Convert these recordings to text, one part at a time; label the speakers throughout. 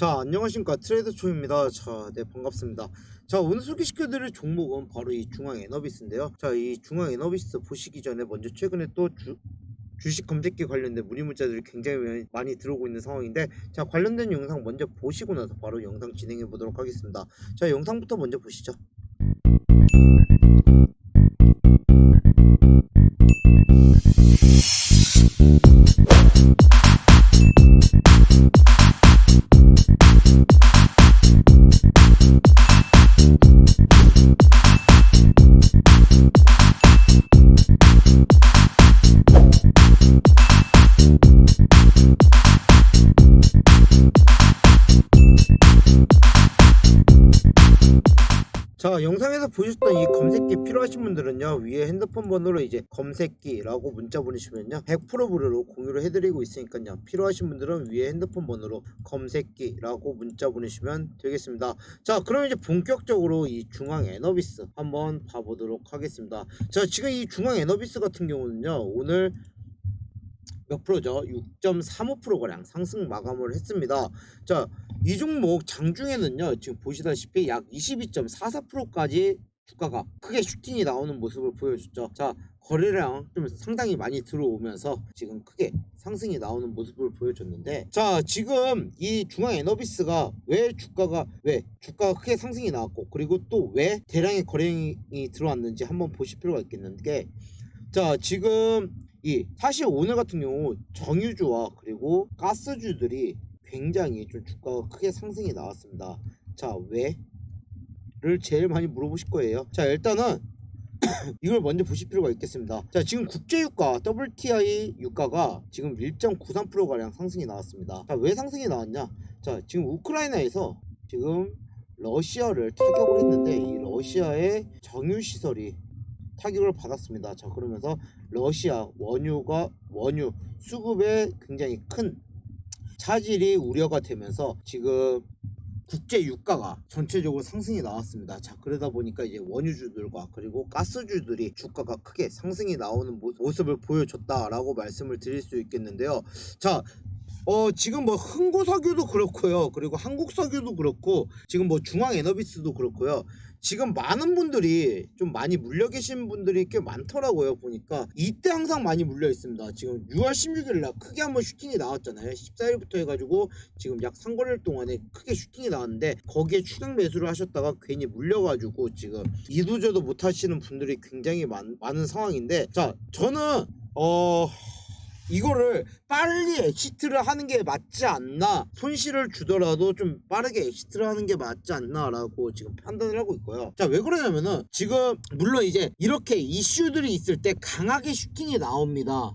Speaker 1: 자 안녕하십니까. 트레이더 초입니다. 자 네 반갑습니다. 자 오늘 소개시켜 드릴 종목은 바로 이 중앙 에너비스인데요. 자 이 중앙 에너비스 보시기 전에 먼저 최근에 또 주, 주식 검색기 관련된 문의 문자들이 굉장히 많이 들어오고 있는 상황인데 자 관련된 영상 먼저 보시고 나서 바로 영상 진행해 보도록 하겠습니다. 자 영상부터 먼저 보시죠 영상에서 보셨던 이 검색기 필요하신 분들은요 위에 핸드폰 번호로 이제 검색기라고 문자 보내시면요 100% 무료로 공유를 해드리고 있으니까요 필요하신 분들은 위에 핸드폰 번호로 검색기라고 문자 보내시면 되겠습니다 자 그럼 이제 본격적으로 이 중앙 에너비스 한번 봐보도록 하겠습니다 자 지금 이 중앙 에너비스 같은 경우는요 오늘 몇 프로죠? 6.35% 거량 상승 마감을 했습니다. 자, 이 종목 장중에는요. 지금 보시다시피 약 22.44%까지 주가가 크게 슈팅이 나오는 모습을 보여줬죠. 자, 거래량 좀 상당히 많이 들어오면서 지금 크게 상승이 나오는 모습을 보여줬는데 자, 지금 이 중앙 에너비스가 왜 주가가 왜 주가가 크게 상승이 나왔고 그리고 또 왜 대량의 거래량이 들어왔는지 한번 보실 필요가 있겠는데 자, 지금 이 사실 오늘 같은 경우 정유주와 그리고 가스주들이 굉장히 좀 주가가 크게 상승이 나왔습니다. 자, 왜? 를 제일 많이 물어보실 거예요. 자, 일단은 이걸 먼저 보실 필요가 있겠습니다. 자, 지금 국제유가 WTI 유가가 지금 1.93% 가량 상승이 나왔습니다. 자, 왜 상승이 나왔냐? 자, 지금 우크라이나에서 지금 러시아를 타격을 했는데 이 러시아의 정유 시설이 타격을 받았습니다. 자, 그러면서 러시아 원유가 원유 수급에 굉장히 큰 차질이 우려가 되면서 지금 국제 유가가 전체적으로 상승이 나왔습니다. 자, 그러다 보니까 이제 원유주들과 그리고 가스주들이 주가가 크게 상승이 나오는 모- 모습을 보여줬다라고 말씀을 드릴 수 있겠는데요. 자, 어, 지금 뭐 흥고석유도 그렇고요. 그리고 한국석유도 그렇고 지금 뭐 중앙에너비스도 그렇고요. 지금 많은 분들이 좀 많이 물려 계신 분들이 꽤 많더라고요. 보니까 이때 항상 많이 물려 있습니다. 지금 6월 16일 날 크게 한번 슈팅이 나왔잖아요. 14일부터 해가지고 지금 약 3거래일 동안에 크게 슈팅이 나왔는데 거기에 추격 매수를 하셨다가 괜히 물려가지고 지금 이도저도 못 하시는 분들이 굉장히 많, 많은 상황인데 자 저는 어 이거를 빨리 엑시트를 하는 게 맞지 않나? 손실을 주더라도 좀 빠르게 엑시트를 하는 게 맞지 않나라고 지금 판단을 하고 있고요. 자 왜 그러냐면은 지금 물론 이제 이렇게 이슈들이 있을 때 강하게 슈팅이 나옵니다.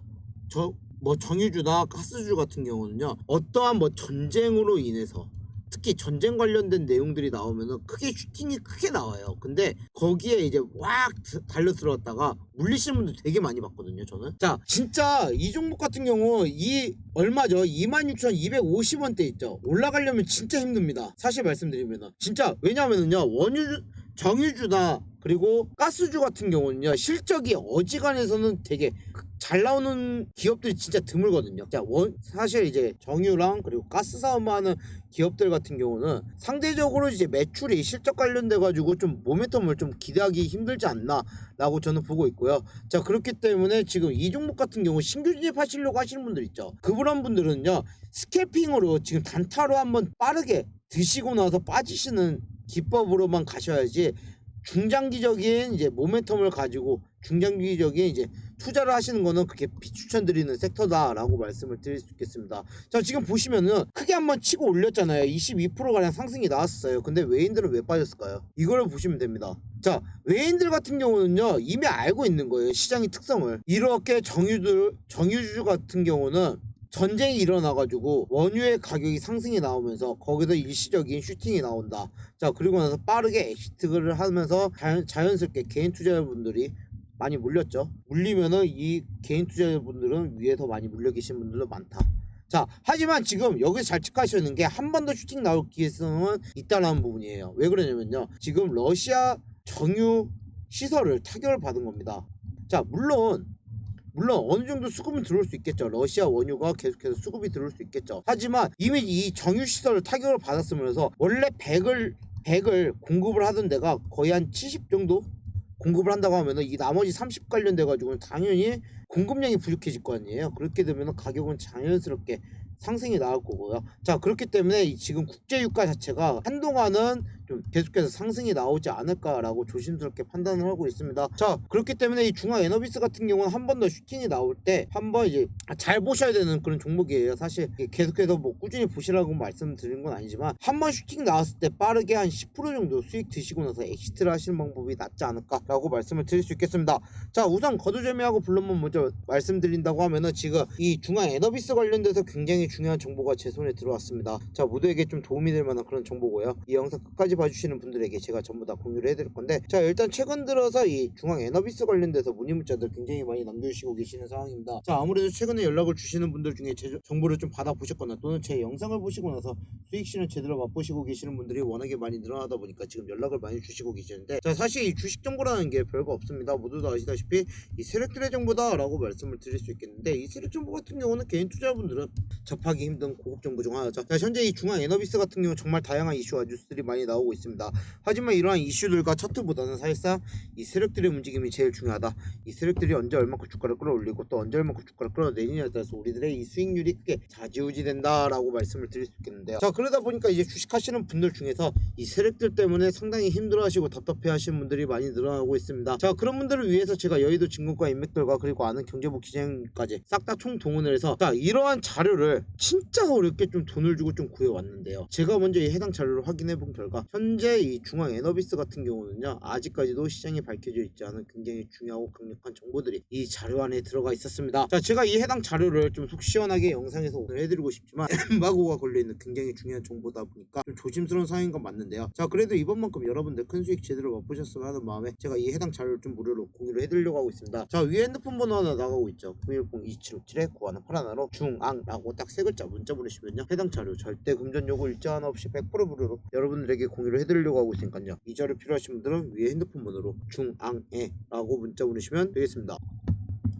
Speaker 1: 저뭐 정유주나 가스주 같은 경우는요. 어떠한 뭐 전쟁으로 인해서 특히 전쟁 관련된 내용들이 나오면은 크게 슈팅이 크게 나와요. 근데 거기에 이제 확 달려 들어왔다가 물리시는 분들 되게 많이 봤거든요. 저는. 자, 진짜 이 종목 같은 경우 이 얼마죠? 26,250원대 있죠. 올라가려면 진짜 힘듭니다. 사실 말씀드리면은 진짜 왜냐면은요 원유 정유주나 그리고 가스주 같은 경우는요 실적이 어지간해서는 되게 잘 나오는 기업들이 진짜 드물거든요. 자, 원 사실 이제 정유랑 그리고 가스 사업하는 기업들 같은 경우는 상대적으로 이제 매출이 실적 관련돼 가지고 좀 모멘텀을 좀 기대하기 힘들지 않나라고 저는 보고 있고요. 자, 그렇기 때문에 지금 이 종목 같은 경우 신규 진입하시려고 하시는 분들 있죠. 그런 분들은요. 스캐핑으로 지금 단타로 한번 빠르게 드시고 나서 빠지시는 기법으로만 가셔야지 중장기적인 이제 모멘텀을 가지고 중장기적인 이제 투자를 하시는 거는 그게 비추천드리는 섹터다라고 말씀을 드릴 수 있겠습니다. 자 지금 보시면은 크게 한번 치고 올렸잖아요. 22%가량 상승이 나왔어요. 근데 외인들은 왜 빠졌을까요? 이거를 보시면 됩니다. 자 외인들 같은 경우는요 이미 알고 있는 거예요. 시장의 특성을 이렇게 정유들 정유주 같은 경우는 전쟁이 일어나가지고 원유의 가격이 상승이 나오면서 거기서 일시적인 슈팅이 나온다. 자 그리고 나서 빠르게 엑시트를 하면서 자연, 자연스럽게 개인 투자자분들이 많이 물렸죠. 물리면은 이 개인 투자자분들은 위에서 많이 물려 계신 분들도 많다. 자, 하지만 지금 여기서 잘 체크하셔야 하는 게 한 번 더 슈팅 나올 기회성은 있다라는 부분이에요. 왜 그러냐면요. 지금 러시아 정유 시설을 타격을 받은 겁니다. 자, 물론 물론 어느 정도 수급은 들어올 수 있겠죠. 러시아 원유가 계속해서 수급이 들어올 수 있겠죠. 하지만 이미 이 정유 시설을 타격을 받았으면서 원래 100을 100을 공급을 하던 데가 거의 한 70 정도 공급을 한다고 하면은 이 나머지 30 관련돼 가지고는 당연히 공급량이 부족해질 거 아니에요. 그렇게 되면 가격은 자연스럽게 상승이 나올 거고요. 자 그렇기 때문에 이 지금 국제 유가 자체가 한동안은 좀 계속해서 상승이 나오지 않을까라고 조심스럽게 판단을 하고 있습니다. 자 그렇기 때문에 이 중앙 에너비스 같은 경우는 한 번 더 슈팅이 나올 때 한 번 이제 잘 보셔야 되는 그런 종목이에요. 사실 계속해서 뭐 꾸준히 보시라고 말씀드린 건 아니지만 한 번 슈팅 나왔을 때 빠르게 한 10% 정도 수익 드시고 나서 엑시트를 하시는 방법이 낫지 않을까라고 말씀을 드릴 수 있겠습니다. 자 우선 거두절미하고 블럼만 먼저 말씀드린다고 하면은 지금 이 중앙 에너비스 관련돼서 굉장히 중요한 정보가 제 손에 들어왔습니다. 자 모두에게 좀 도움이 될 만한 그런 정보고요. 이 영상 끝까지 봐주시는 분들에게 제가 전부 다 공유를 해드릴 건데 자 일단 최근 들어서 이 중앙 에너비스 관련돼서 문의 문자들 굉장히 많이 남겨주시고 계시는 상황입니다. 자 아무래도 최근에 연락을 주시는 분들 중에 제 정보를 좀 받아보셨거나 또는 제 영상을 보시고 나서 수익 실현 제대로 맛보시고 계시는 분들이 워낙에 많이 늘어나다 보니까 지금 연락을 많이 주시고 계시는데 자 사실 이 주식 정보라는 게 별거 없습니다. 모두도 아시다시피 이 세력들의 정보다 라고 말씀을 드릴 수 있겠는데 이 세력 정보 같은 경우는 개인 투자분들은 접하기 힘든 고급 정보 중 하나죠. 자 현재 이 중앙 에너비스 같은 경우 정말 다양한 이슈와 뉴스들이 많이 나오고 있습니다. 하지만 이러한 이슈들과 차트보다는 사실상 이 세력들의 움직임이 제일 중요하다. 이 세력들이 언제 얼마큼 주가를 끌어올리고 또 언제 얼마큼 주가를 끌어내느냐에 따라서 우리들의 이 수익률이 크게 좌지우지된다라고 말씀을 드릴 수 있겠는데요. 자 그러다 보니까 이제 주식하시는 분들 중에서 이 세력들 때문에 상당히 힘들어하시고 답답해하시는 분들이 많이 늘어나고 있습니다. 자 그런 분들을 위해서 제가 여의도 증권가 인맥들과 그리고 아는 경제부 기자님까지 싹 다 총 동원을 해서 자 이러한 자료를 진짜 어렵게 좀 돈을 주고 좀 구해왔는데요. 제가 먼저 이 해당 자료를 확인해 본 결과 현재 이 중앙 에너비스 같은 경우는요 아직까지도 시장에 밝혀져 있지 않은 굉장히 중요하고 강력한 정보들이 이 자료 안에 들어가 있었습니다. 자 제가 이 해당 자료를 좀 속 시원하게 영상에서 오늘 해드리고 싶지만 엠바고가 걸려있는 굉장히 중요한 정보다 보니까 좀 조심스러운 상황인 건 맞는데요. 자 그래도 이번만큼 여러분들 큰 수익 제대로 맛보셨으면 하는 마음에 제가 이 해당 자료를 좀 무료로 공유를 해드리려고 하고 있습니다. 자 위에 핸드폰 번호 하나 나가고 있죠. 010-2767에 9181로 중앙라고 딱 세 글자 문자 보내시면요. 해당 자료 절대 금전 요구 일자 하나 없이 100% 무료로 여러분들에게 공유 를 해드리려고 하고 있으니까요. 이 자료 필요하신 분들은 위에 핸드폰 번호로 중앙에 라고 문자 보내시면 되겠습니다.